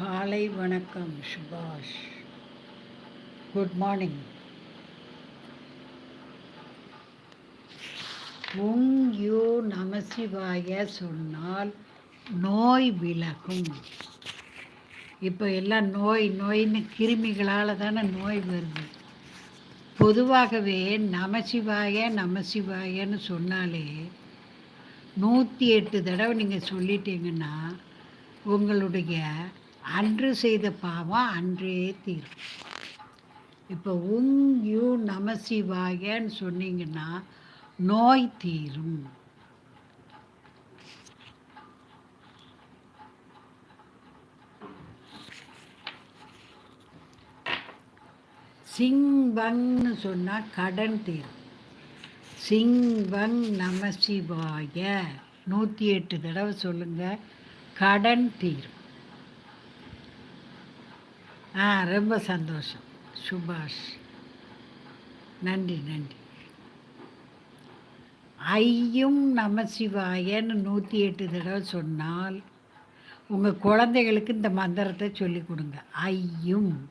காலை வணக்கம் சுபாஷ். குட் மார்னிங் உங் யூ நமசிவாய சொன்னால் நோய் விலகும். இப்போ எல்லாம் நோய் நோயின்னு கிருமிகளால் தானே நோய் வருது. பொதுவாகவே நமசிவாய நமசிவாயன்னு சொன்னாலே நூற்றி எட்டு தடவை நீங்கள் சொல்லிட்டீங்கன்னா உங்களுடைய அன்று செய்த பாவம் அன்றே தீரும். இப்போ உங் யூ நமசிவாயன்னு சொன்னீங்கன்னா நோய் தீரும். சிங் வங்னு சொன்னால் கடன் தீரும். சிங் வங் நமசிவாய நூற்றி எட்டு தடவை சொல்லுங்கள் கடன் தீரும். ஆ ரொம்ப சந்தோஷம். சுபாஷ். நன்றி நன்றி. ஐயும் நமசிவாயன்னு நூற்றி எட்டு தடவை சொன்னால் உங்கள் குழந்தைகளுக்கு இந்த மந்திரத்தை சொல்லி கொடுங்க. ஐயும்.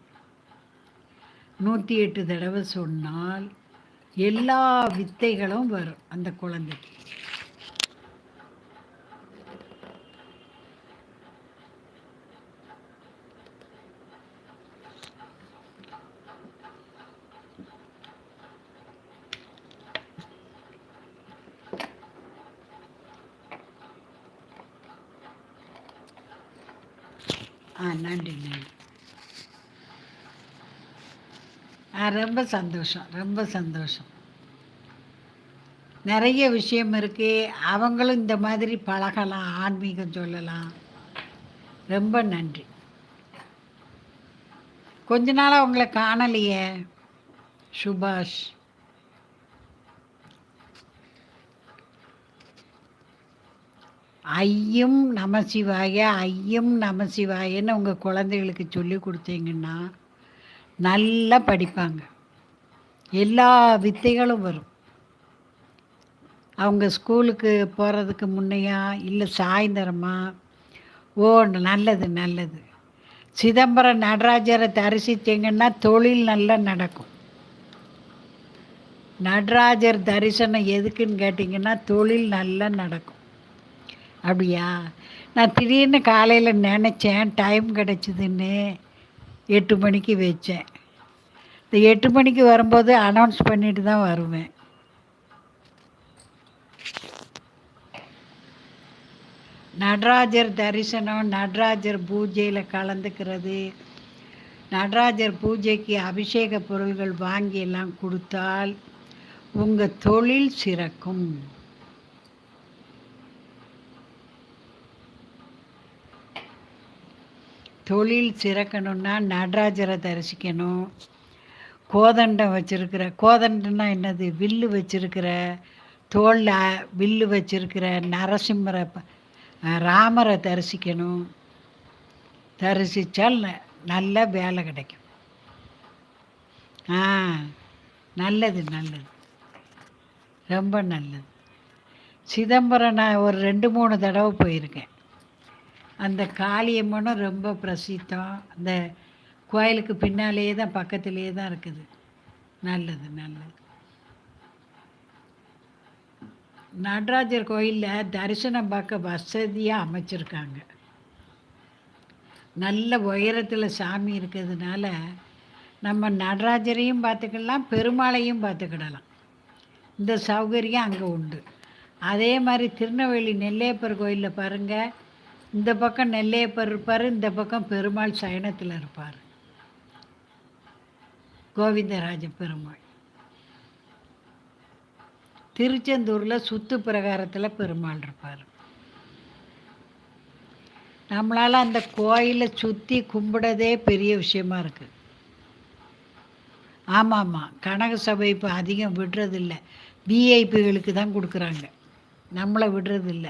நூற்றி எட்டு தடவை சொன்னால் எல்லா வித்தைகளும் வரும் அந்த குழந்தைக்கு. ஆ நன்றி நன்றி. ஆ ரொம்ப சந்தோஷம் ரொம்ப சந்தோஷம். நிறைய விஷயம் இருக்குது அவங்களும் இந்த மாதிரி பழகலாம் ஆன்மீகம் சொல்லலாம். ரொம்ப நன்றி. கொஞ்ச நாளாக உங்களை காணலையே சுபாஷ். ஐயும் நமசிவாய ஐயும் நமசிவாயன்னு உங்கள் குழந்தைகளுக்கு சொல்லி கொடுத்தீங்கன்னா நல்லா படிப்பாங்க. எல்லா வித்தைகளும் வரும். அவங்க ஸ்கூலுக்கு போகிறதுக்கு முன்னையா இல்லை சாயந்தரமா? ஓ நல்லது நல்லது. சிதம்பரம் நடராஜரை தரிசித்தீங்கன்னா தொழில் நல்லா நடக்கும். நடராஜர் தரிசனம் எதுக்குன்னு கேட்டிங்கன்னா தொழில் நல்லா நடக்கும். அப்படியா? நான் திடீர்னு காலையில் நினச்சேன் டைம் கிடச்சிதுன்னு எட்டு மணிக்கு வச்சேன். இந்த எட்டு மணிக்கு வரும்போது அனௌன்ஸ் பண்ணிட்டு தான் வருவேன். நடராஜர் தரிசனம் நடராஜர் பூஜையில் கலந்துக்கிறது நடராஜர் பூஜைக்கு அபிஷேக பொருள்கள் வாங்கி எல்லாம் கொடுத்தால் உங்கள் தொழில் சிறக்கும். தொழில் சிறக்கணும்னா நடராஜரை தரிசிக்கணும். கோதண்டம் வச்சுருக்கிற கோதண்டம்னா என்னது? வில்லு வச்சுருக்கிற தோளில் வில்லு வச்சுருக்கிற நரசிம்மரை ராமரை தரிசிக்கணும். தரிசித்தால் ந- நல்ல வேலை கிடைக்கும். ஆ நல்லது நல்லது. ரொம்ப நல்லது. சிதம்பரம் நான் ஒரு ரெண்டு மூணு தடவை போயிருக்கேன். அந்த காளியம்மனும் ரொம்ப பிரசித்தம். அந்த கோயிலுக்கு பின்னாலேயே தான் பக்கத்திலேயே தான் இருக்குது. நல்லது நல்லது. நடராஜர் கோயிலில் தரிசனம் பார்க்க வசதியாக அமைச்சிருக்காங்க. நல்ல உயரத்தில் சாமி இருக்கிறதுனால நம்ம நடராஜரையும் பார்த்துக்கலாம் பெருமாளையும் பார்த்துக்கிடலாம். இந்த சௌகரியம் அங்கே உண்டு. அதே மாதிரி திருநெல்வேலி நெல்லையப்பர் கோயிலில் பாருங்கள் இந்த பக்கம் நெல்லையப்பர் இருப்பார் இந்த பக்கம் பெருமாள் சயனத்தில் இருப்பார். கோவிந்தராஜ பெருமாள். திருச்செந்தூரில் சுத்து பிரகாரத்தில் பெருமாள் இருப்பார். நம்மளால் அந்த கோயிலை சுற்றி கும்பிடதே பெரிய விஷயமா இருக்குது ஆமாம் ஆமாம் கனக சபை இப்போ அதிகம் விடுறதில்ல. விஐபிகளுக்கு தான் கொடுக்குறாங்க. நம்மளை விடுறதில்ல.